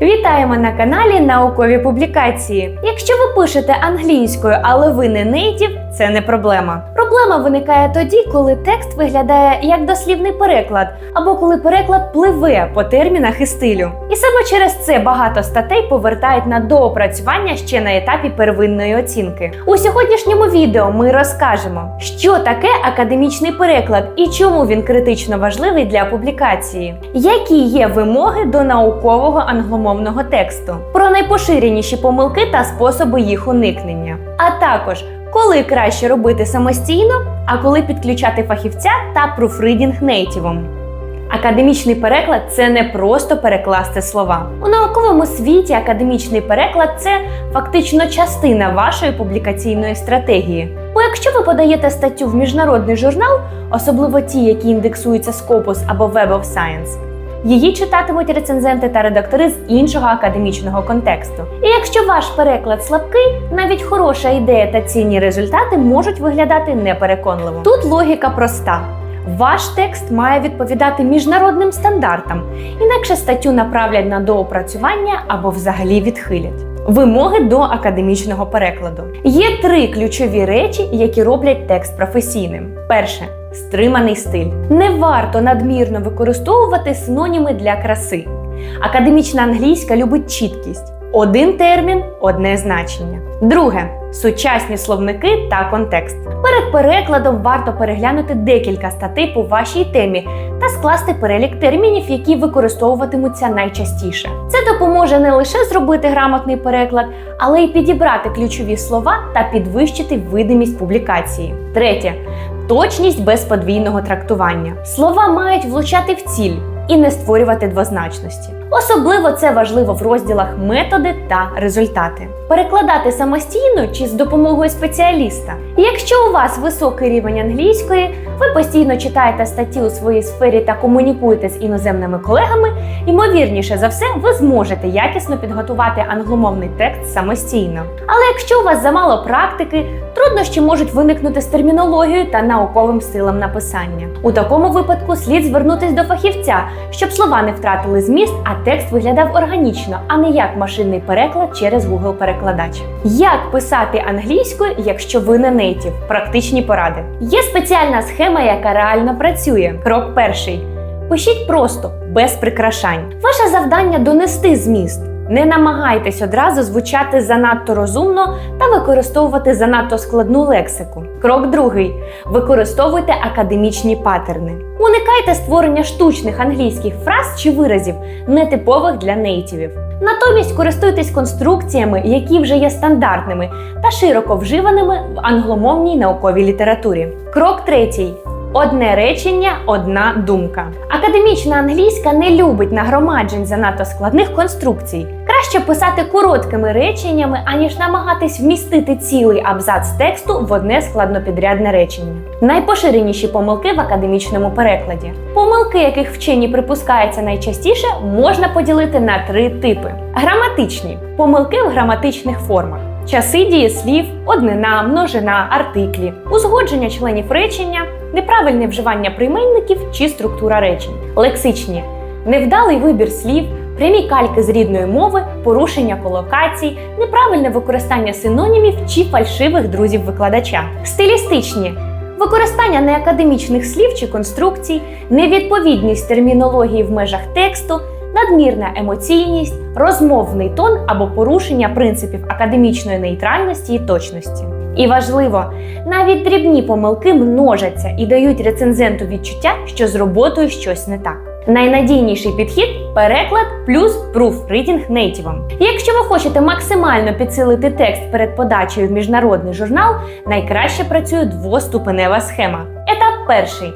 Вітаємо на каналі Наукові публікації. Якщо ви пишете англійською, але ви не нейтів, це не проблема. Проблема виникає тоді, коли текст виглядає як дослівний переклад, або коли переклад пливе по термінах і стилю. І саме через це багато статей повертають на доопрацювання ще на етапі первинної оцінки. У сьогоднішньому відео ми розкажемо, що таке академічний переклад і чому він критично важливий для публікації, які є вимоги до наукового англомовного тексту, про найпоширеніші помилки та способи їх уникнення, а також коли краще робити самостійно, а коли підключати фахівця та пруфридінг нейтівом. Академічний переклад це не просто перекласти слова. У науковому світі академічний переклад це фактично частина вашої публікаційної стратегії. Бо якщо ви подаєте статтю в міжнародний журнал, особливо ті, які індексуються Scopus або Web of Science, Її читатимуть рецензенти та редактори з іншого академічного контексту. І якщо ваш переклад слабкий, навіть хороша ідея та цінні результати можуть виглядати непереконливо. Тут логіка проста. Ваш текст має відповідати міжнародним стандартам, інакше статтю направлять на доопрацювання або взагалі відхилять. Вимоги до академічного перекладу є три ключові речі, які роблять текст професійним. Перше стриманий стиль. Не варто надмірно використовувати синоніми для краси. Академічна англійська любить чіткість. Один термін, одне значення. Друге сучасні словники та контекст. Перед перекладом варто переглянути декілька статей по вашій темі та скласти перелік термінів, які використовуватимуться найчастіше. Це допоможе не лише зробити грамотний переклад, але й підібрати ключові слова та підвищити видимість публікації. Третє точність без подвійного трактування. Слова мають влучати в ціль і не створювати двозначності. Особливо це важливо в розділах методи та результати. Перекладати самостійно чи з допомогою спеціаліста. Якщо у вас високий рівень англійської, ви постійно читаєте статті у своїй сфері та комунікуєте з іноземними колегами, ймовірніше за все, ви зможете якісно підготувати англомовний текст самостійно. Але якщо у вас замало практики, труднощі можуть виникнути з термінологією та науковим стилем написання. У такому випадку слід звернутись до фахівця, щоб слова не втратили зміст, а текст виглядав органічно, а не як машинний переклад через Google перекладач. Як писати англійською, якщо ви не нейтів? Практичні поради. Є спеціальна схема, яка реально працює. Крок перший. Пишіть просто, без прикрашань. Ваше завдання донести зміст. Не намагайтесь одразу звучати занадто розумно та використовувати занадто складну лексику. Крок другий. Використовуйте академічні паттерни. Уникайте створення штучних англійських фраз чи виразів, нетипових для нейтівів. Натомість користуйтесь конструкціями, які вже є стандартними та широко вживаними в англомовній науковій літературі. Крок третій. Одне речення, одна думка. Академічна англійська не любить нагромаджень занадто складних конструкцій. Краще писати короткими реченнями, аніж намагатись вмістити цілий абзац тексту в одне складнопідрядне речення. Найпоширеніші помилки в академічному перекладі. Помилки, яких вчені припускаються найчастіше, можна поділити на три типи: граматичні помилки в граматичних формах. Часи дієслів, однина, множина, артиклі, узгодження членів речення, неправильне вживання прийменників чи структура речень, лексичні, невдалий вибір слів, прямі кальки з рідної мови, порушення колокацій, неправильне використання синонімів чи фальшивих друзів викладача, стилістичні. Використання неакадемічних слів чи конструкцій, невідповідність термінології в межах тексту, надмірна емоційність, розмовний тон або порушення принципів академічної нейтральності і точності. І важливо, навіть дрібні помилки множаться і дають рецензенту відчуття, що з роботою щось не так. Найнадійніший підхід переклад плюс пруфридінг нейтівом. Якщо ви хочете максимально підсилити текст перед подачею в міжнародний журнал, найкраще працює двоступенева схема. Етап перший.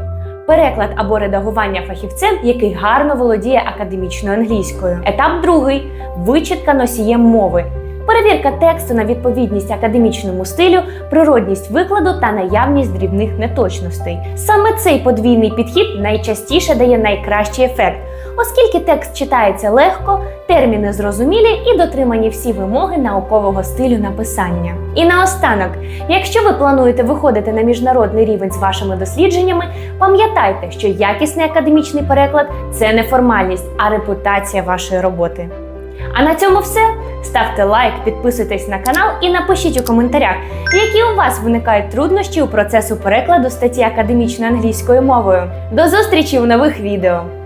Переклад або редагування фахівцем, який гарно володіє академічною англійською. Етап другий вичітка носієм мови. Перевірка тексту на відповідність академічному стилю, природність викладу та наявність дрібних неточностей. Саме цей подвійний підхід найчастіше дає найкращий ефект, оскільки текст читається легко, терміни зрозумілі і дотримані всі вимоги наукового стилю написання. І наостанок, якщо ви плануєте виходити на міжнародний рівень з вашими дослідженнями, пам'ятайте, що якісний академічний переклад це не формальність, а репутація вашої роботи. А на цьому все. Ставте лайк, підписуйтесь на канал і напишіть у коментарях, які у вас виникають труднощі у процесу перекладу статті академічною англійською мовою. До зустрічі в нових відео!